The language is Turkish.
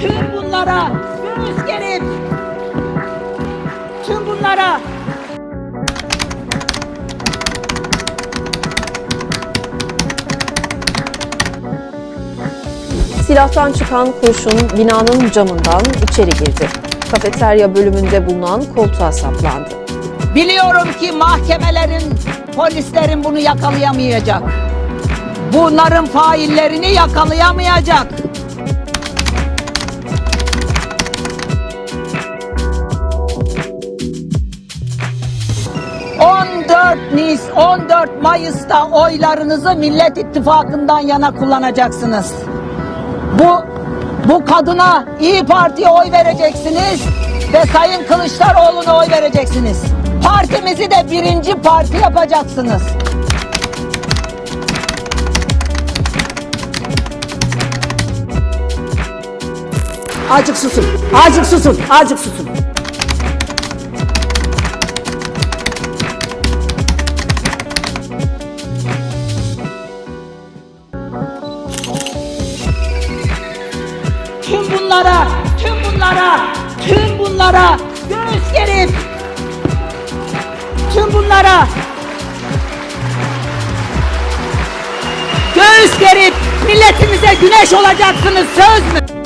Tüm bunlara göğüs gerip tüm bunlara Silahtan çıkan kurşun binanın camından içeri girdi. Kafeterya bölümünde bulunan koltuğa saplandı. Biliyorum ki mahkemelerin, polislerin bunu yakalayamayacak. Bunların faillerini yakalayamayacak. Nis, 14 Mayıs'ta oylarınızı Millet İttifakı'ndan yana kullanacaksınız. Bu bu kadına İyi Parti'ye oy vereceksiniz ve Sayın Kılıçdaroğlu'na oy vereceksiniz. Partimizi de birinci parti yapacaksınız. Azıcık susun. Azıcık susun. Azıcık susun. Tüm bunlara, tüm bunlara, tüm bunlara göğüs gerip tüm bunlara. Göğüs gerip milletimize güneş olacaksınız söz mü?